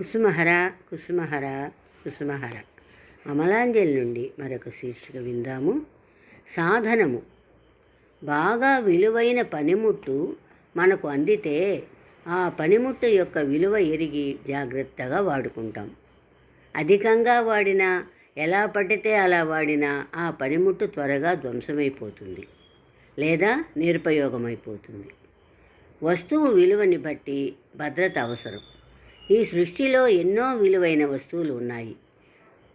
కుసుమహర కుసుమహర కుసుమహర. అమలాంజలి నుండి మరొక శీర్షిక విందాము. సాధనము. బాగా విలువైన పనిముట్టు మనకు అందితే ఆ పనిముట్టు యొక్క విలువ ఎరిగి జాగ్రత్తగా వాడుకుంటాం. అధికంగా వాడినా ఎలా పడితే అలా వాడినా ఆ పనిముట్టు త్వరగా ధ్వంసమైపోతుంది లేదా నిరుపయోగమైపోతుంది. వస్తువు విలువని బట్టి భద్రత అవసరం. ఈ సృష్టిలో ఎన్నో విలువైన వస్తువులు ఉన్నాయి.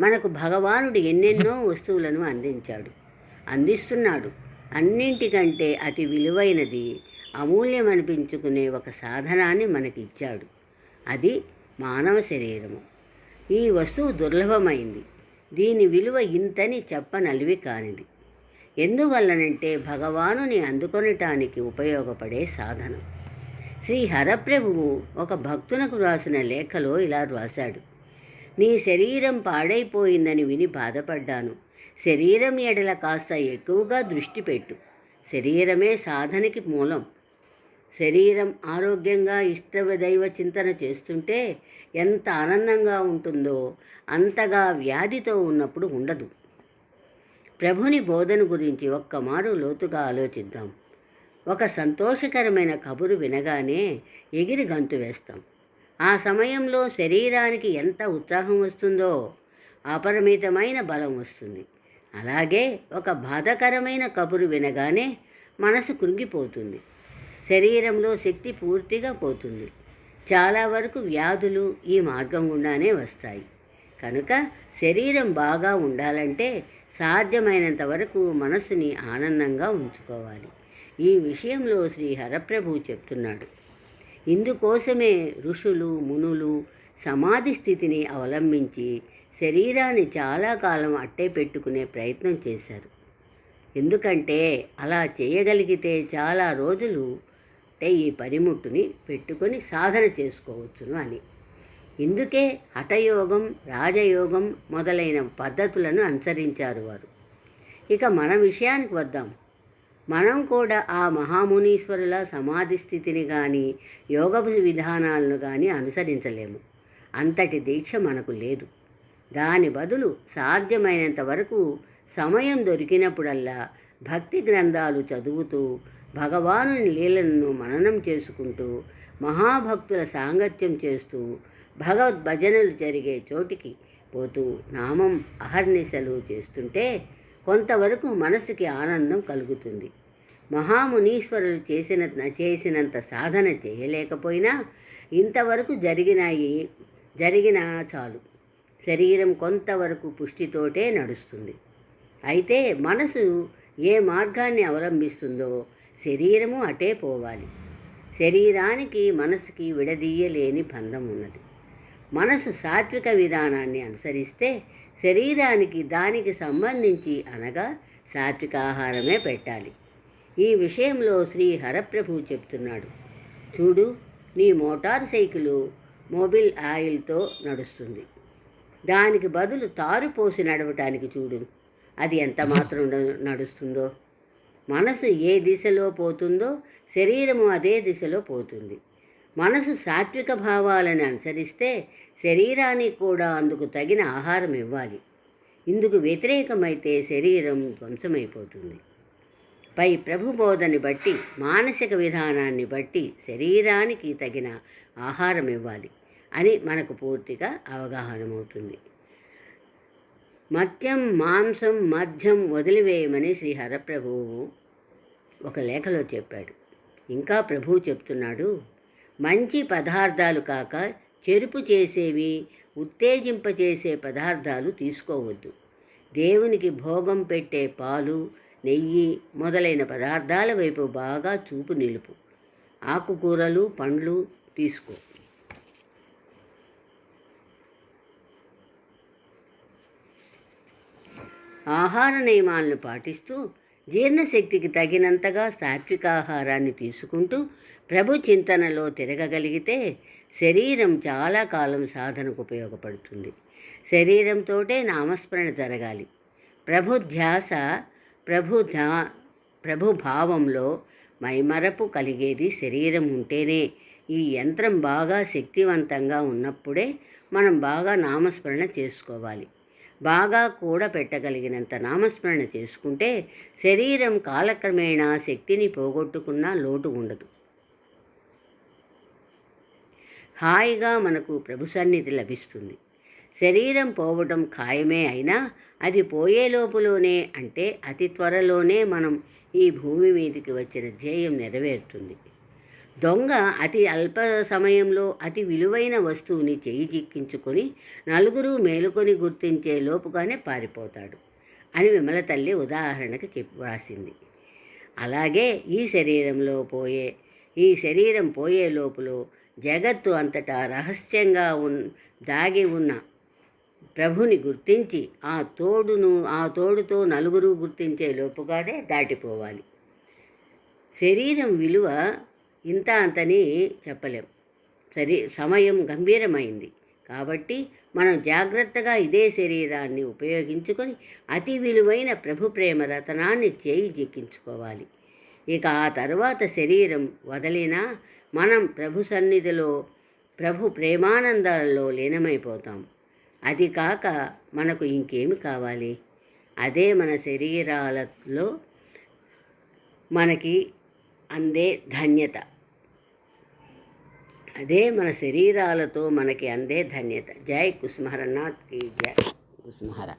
మనకు భగవానుడు ఎన్నెన్నో వస్తువులను అందించాడు. అందిస్తున్నాడు. అన్నింటికంటే అతి విలువైనది అమూల్యం అనిపించుకునే ఒక సాధనాన్ని మనకి ఇచ్చాడు అది మానవ శరీరము. ఈ వస్తువు దుర్లభమైంది. దీని విలువ ఇంతని చెప్పనలివి కానిది. ఎందువల్లనంటే భగవానుని అందుకొనటానికి ఉపయోగపడే సాధనం. శ్రీ హరప్రభువు ఒక భక్తునకు రాసిన లేఖలో ఇలా రాశాడు. నీ శరీరం పాడైపోయిందని విని బాధపడ్డాను. శరీరం ఎడల కాస్త ఎక్కువగా దృష్టి పెట్టు. శరీరమే సాధనకి మూలం. శరీరం ఆరోగ్యంగా ఇష్టదైవ చింతన చేస్తుంటే ఎంత ఆనందంగా ఉంటుందో అంతగా వ్యాధితో ఉన్నప్పుడు ఉండదు. ప్రభుని బోధన గురించి ఒక్కమారు లోతుగా ఆలోచిద్దాం. ఒక సంతోషకరమైన కబురు వినగానే ఎగిరి గంతు వేస్తాం. ఆ సమయంలో శరీరానికి ఎంత ఉత్సాహం వస్తుందో అపరిమితమైన బలం వస్తుంది. అలాగే ఒక బాధకరమైన కబురు వినగానే మనసు కృంగిపోతుంది. శరీరంలో శక్తి పూర్తిగా పోతుంది. చాలా వరకు వ్యాధులు ఈ మార్గం గుండానే వస్తాయి. కనుక శరీరం బాగా ఉండాలంటే సాధ్యమైనంత వరకు మనసుని ఆనందంగా ఉంచుకోవాలి. ఈ విషయంలో శ్రీ హరప్రభు చెప్తున్నాడు. ఇందుకోసమే ఋషులు మునులు సమాధి స్థితిని అవలంబించి శరీరాన్ని చాలా కాలం అట్టే పెట్టుకునే ప్రయత్నం చేశారు. ఎందుకంటే అలా చేయగలిగితే చాలా రోజులు అంటే ఈ పనిముట్టుని పెట్టుకొని సాధన చేసుకోవచ్చును అని. ఇందుకే హఠయోగం రాజయోగం మొదలైన పద్ధతులను అనుసరించారు వారు. ఇక మన విషయానికి వద్దాం. మనం కూడా ఆ మహామునీశ్వరుల సమాధి స్థితిని కానీ యోగ విధానాలను కానీ అనుసరించలేము. అంతటి దీక్ష మనకు లేదు. దాని బదులు సాధ్యమైనంత వరకు సమయం దొరికినప్పుడల్లా భక్తి గ్రంథాలు చదువుతూ భగవానుని లీలలను మననం చేసుకుంటూ మహాభక్తుల సాంగత్యం చేస్తూ భగవద్ భజనలు జరిగే చోటికి పోతూ నామం అహర్నిశలు చేస్తుంటే కొంతవరకు మనసుకి ఆనందం కలుగుతుంది. మహామునీశ్వరులు చేసిన చేసినంత సాధన చేయలేకపోయినా ఇంతవరకు జరిగినాయి జరిగినా చాలు. శరీరం కొంతవరకు పుష్టితోటే నడుస్తుంది. అయితే మనసు ఏ మార్గాన్ని అవలంబిస్తుందో శరీరము అటే పోవాలి. శరీరానికి మనసుకి విడదీయలేని బంధం ఉన్నది. మనసు సాత్విక విధానాన్ని అనుసరిస్తే శరీరానికి దానికి సంబంధించి అనగా సాత్విక ఆహారమే పెట్టాలి. ఈ విషయంలో శ్రీ హరప్రభు చెప్తున్నాడు. చూడు నీ మోటార్ సైకిలు మొబిల్ ఆయిల్తో నడుస్తుంది. దానికి బదులు తారు పోసి నడవటానికి చూడు. అది ఎంత మాత్రం నడుస్తుందో? మనసు ఏ దిశలో పోతుందో శరీరము అదే దిశలో పోతుంది. మనసు సాత్విక భావాలను అనుసరిస్తే శరీరానికి కూడా అందుకు తగిన ఆహారం ఇవ్వాలి. ఇందుకు వ్యతిరేకమైతే శరీరం ధ్వంసమైపోతుంది. పై ప్రభుబోధని బట్టి మానసిక విధానాన్ని బట్టి శరీరానికి తగిన ఆహారం ఇవ్వాలి అని మనకు పూర్తిగా అవగాహనమవుతుంది. మద్యం మాంసం మద్యం వదిలివేయమని శ్రీ హరప్రభువు ఒక లేఖలో చెప్పాడు. ఇంకా ప్రభువు చెప్తున్నాడు మంచి పదార్థాలు కాక చెరుపు చేసేవి ఉత్తేజింపచేసే పదార్థాలు తీసుకోవద్దు. దేవునికి భోగం పెట్టే పాలు నెయ్యి మొదలైన పదార్థాల వైపు బాగా చూపు నిలుపు. ఆకుకూరలు పండ్లు తీసుకో. ఆహార నియమాలను పాటిస్తూ జీర్ణశక్తికి తగినంతగా సాత్విక ఆహారాన్ని తీసుకుంటూ ప్రభు చింతనలో తిరగగలిగితే శరీరం చాలా కాలం సాధనకు ఉపయోగపడుతుంది. శరీరంతోటే నామస్మరణ జరగాలి. ప్రభు ధ్యాస ప్రభు ధ్యా ప్రభు భావంలో మైమరపు కలిగేది శరీరం ఉంటేనే ఈ యంత్రం బాగా శక్తివంతంగా ఉన్నప్పుడే మనం బాగా నామస్మరణ చేసుకోవాలి. బాగా కూడా పెట్టగలిగినంత నామస్మరణ చేసుకుంటే శరీరం కాలక్రమేణా శక్తిని పోగొట్టుకున్నా లోటు ఉండదు. హాయిగా మనకు ప్రభు సన్నిధి లభిస్తుంది. శరీరం పోవటం ఖాయమే అయినా అది పోయే లోపులోనే అంటే అతి త్వరలోనే మనం ఈ భూమి మీదకి వచ్చిన ధ్యేయం నెరవేరుతుంది. దొంగ అతి అల్ప సమయంలో అతి విలువైన వస్తువుని చేయి చిక్కించుకొని నలుగురు మేలుకొని గుర్తించే లోపుగానే పారిపోతాడు అని విమల తల్లి ఉదాహరణకి చెప్పి వ్రాసింది అలాగే ఈ శరీరంలో పోయే ఈ శరీరం పోయే లోపులో జగత్తు అంతటా రహస్యంగా ఉన్ దాగి ఉన్న ప్రభుని గుర్తించి ఆ తోడును ఆ తోడుతో నలుగురు గుర్తించే లోపుగానే దాటిపోవాలి. శరీరం విలువ ఇంత అంతని చెప్పలేం. సరి సమయం గంభీరమైంది. కాబట్టి మనం జాగ్రత్తగా ఇదే శరీరాన్ని ఉపయోగించుకొని అతి విలువైన ప్రభు ప్రేమ రతనాన్ని చేయి జిక్కించుకోవాలి ఇక ఆ తర్వాత శరీరం వదిలినా మనం ప్రభు సన్నిధిలో ప్రభు ప్రేమానందాలలో లీనమైపోతాం. అది కాక మనకు ఇంకేమి కావాలి? అదే మన శరీరాలలో మనకి అందే ధన్యత. అదే మన శరీరాలతో మనకి అందే ధన్యత. జై కుస్మహరనాథ్కి జై. కుస్మహర